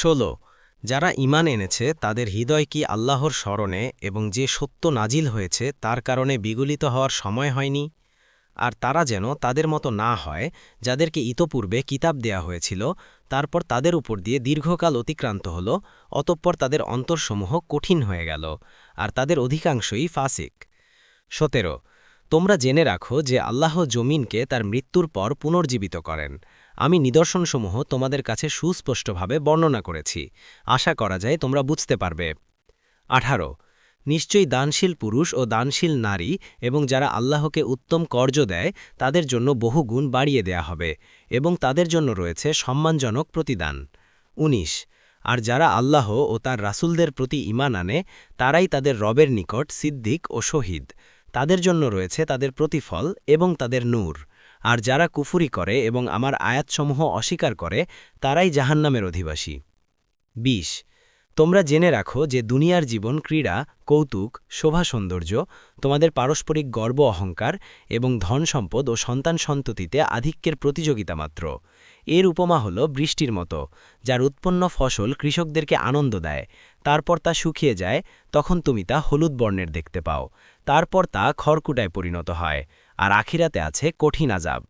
ষোলো, যারা ঈমান এনেছে, তাদের হৃদয় কি আল্লাহর স্মরণে এবং যে সত্য নাজিল হয়েছে, তার কারণে বিগলিত হওয়ার সময় হয়নি? আর তারা যেন তাদের মতো না হয়, যাদেরকে ইতপূর্বে কিতাব দেয়া হয়েছিল, তারপর তাদের উপর দিয়ে দীর্ঘকাল অতিক্রান্ত হল, অতঃপর তাদের অন্তরসমূহ কঠিন হয়ে গেল, আর তাদের অধিকাংশই ফাসিক। সতেরো, তোমরা জেনে রাখো যে আল্লাহ জমিনকে তার মৃত্যুর পর পুনর্জীবিত করেন। আমি নিদর্শনসমূহ তোমাদের কাছে সুস্পষ্টভাবে বর্ণনা করেছি। আশা করা যায় তোমরা বুঝতে পারবে। আঠারো। নিশ্চয়ই দানশীল পুরুষ ও দানশীল নারী এবং যারা আল্লাহকে উত্তম কর্য দেয়, তাদের জন্য বহু গুণ বাড়িয়ে দেয়া হবে এবং তাদের জন্য রয়েছে সম্মানজনক প্রতিদান। ১৯ আর যারা আল্লাহ ও তার রাসূলদের প্রতি ঈমান আনে, তারাই তাদের রবের নিকট সিদ্দিক ও শহীদ। তাদের জন্য রয়েছে তাদের প্রতিফল এবং তাদের নূর। আর যারা কুফুরি করে এবং আমার আয়াতসমূহ অস্বীকার করে, তারাই জাহান্নামের অধিবাসী। ২০ তোমরা জেনে রাখো যে দুনিয়ার জীবন ক্রীড়া, কৌতুক, শোভা সৌন্দর্য, তোমাদের পারস্পরিক গর্ব, অহংকার এবং ধন সম্পদ ও সন্তান সন্ততিতে আধিক্যের প্রতিযোগিতা মাত্র। এর উপমা হল বৃষ্টির মতো, যার উৎপন্ন ফসল কৃষকদেরকে আনন্দ দেয়। তারপর তা শুকিয়ে যায়, তখন তুমি তা হলুদ বর্ণের দেখতে পাও। তারপর তা খড়কুটায় পরিণত হয়। আর আখিরাতে আছে কঠিন আজাব